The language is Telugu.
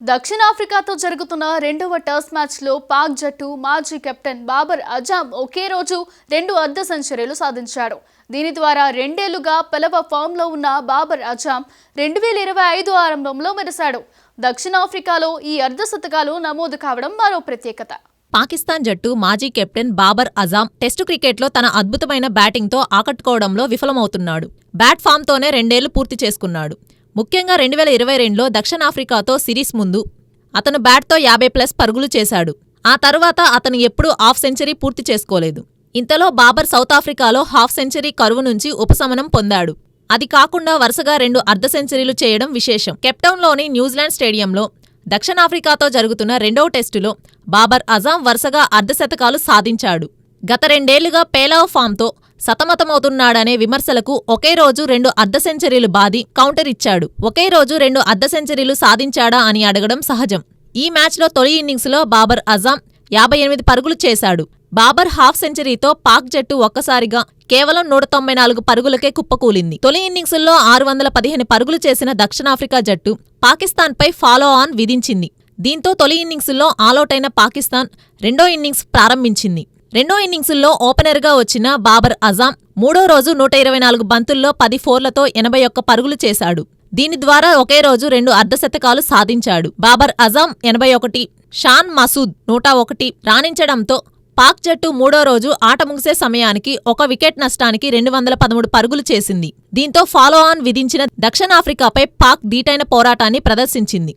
దక్షిణాఫ్రికాతో జరుగుతున్న రెండవ టెస్ట్ మ్యాచ్లో పాక్ జట్టు మాజీ కెప్టెన్ బాబర్ అజామ్ ఒకే రోజు రెండు అర్ధ సెంచరీలు సాధించాడు. దీని ద్వారా రెండేళ్ళుగా పెలవ ఫామ్లో ఉన్న బాబర్ అజామ్ రెండు వేల ఇరవై ఐదు ఆరంభంలో మెరిశాడు. దక్షిణాఫ్రికాలో ఈ అర్ధ శతకాలు నమోదు కావడం మరో ప్రత్యేకత. పాకిస్తాన్ జట్టు మాజీ కెప్టెన్ బాబర్ అజామ్ టెస్టు క్రికెట్లో తన అద్భుతమైన బ్యాటింగ్తో ఆకట్టుకోవడంలో విఫలమవుతున్నాడు. బ్యాట్ ఫామ్తోనే రెండేళ్ళు పూర్తి చేసుకున్నాడు. ముఖ్యంగా రెండు వేల ఇరవై రెండులో దక్షిణాఫ్రికాతో సిరీస్ ముందు. అతను బ్యాట్తో యాభై ప్లస్ పరుగులు చేశాడు. ఆ తరువాత అతను ఎప్పుడూ హాఫ్ సెంచరీ పూర్తి చేసుకోలేదు. ఇంతలో బాబర్ సౌత్ ఆఫ్రికాలో హాఫ్ సెంచరీ కరువు నుంచి ఉపశమనం పొందాడు. అది కాకుండా వరుసగా రెండు అర్ధ సెంచరీలు చేయడం విశేషం. కెప్టౌన్లోని న్యూజిలాండ్ స్టేడియంలో దక్షిణాఫ్రికాతో జరుగుతున్న రెండవ టెస్టులో బాబర్ అజాం వరుసగా అర్ధశతకాలు సాధించాడు. గత రెండేళ్ళుగా పేలావ్ ఫామ్తో సతమతమవుతున్నాడనే విమర్శలకు ఒకే రోజు రెండు అర్ధ సెంచరీలు బాది కౌంటర్ ఇచ్చాడు. ఒకే రోజు రెండు అర్ధ సెంచరీలు సాధించాడా అని అడగడం సహజం. ఈ మ్యాచ్లో తొలి ఇన్నింగ్స్లో బాబర్ అజాం యాభై ఎనిమిది పరుగులు చేశాడు. బాబర్ హాఫ్ సెంచరీతో పాక్ జట్టు ఒక్కసారిగా కేవలం నూట తొంభై నాలుగు పరుగులకే కుప్పకూలింది. తొలి ఇన్నింగ్సుల్లో ఆరు వందల పదిహేను పరుగులు చేసిన దక్షిణాఫ్రికా జట్టు పాకిస్తాన్పై ఫాలో ఆన్ విధించింది. దీంతో తొలి ఇన్నింగ్సుల్లో అయిన పాకిస్తాన్ రెండో ఇన్నింగ్స్ ప్రారంభించింది. రెండో ఇన్నింగ్సుల్లో ఓపెనర్గా వచ్చిన బాబర్ అజాం మూడో రోజు నూట ఇరవై నాలుగు బంతుల్లో పది ఫోర్లతో ఎనభై ఒక్క పరుగులు చేశాడు. దీని ద్వారా ఒకే రోజు రెండు అర్ధశతకాలు సాధించాడు. బాబర్ అజాం ఎనభై ఒకటి షాన్ మసూద్ నూట ఒకటి రాణించడంతో పాక్ జట్టు మూడో రోజు ఆట ముగిసే సమయానికి ఒక వికెట్ నష్టానికి రెండు వందల పదమూడు పరుగులు చేసింది. దీంతో ఫాలో ఆన్ విధించిన దక్షిణాఫ్రికాపై పాక్ దీటైన పోరాటాన్ని ప్రదర్శించింది.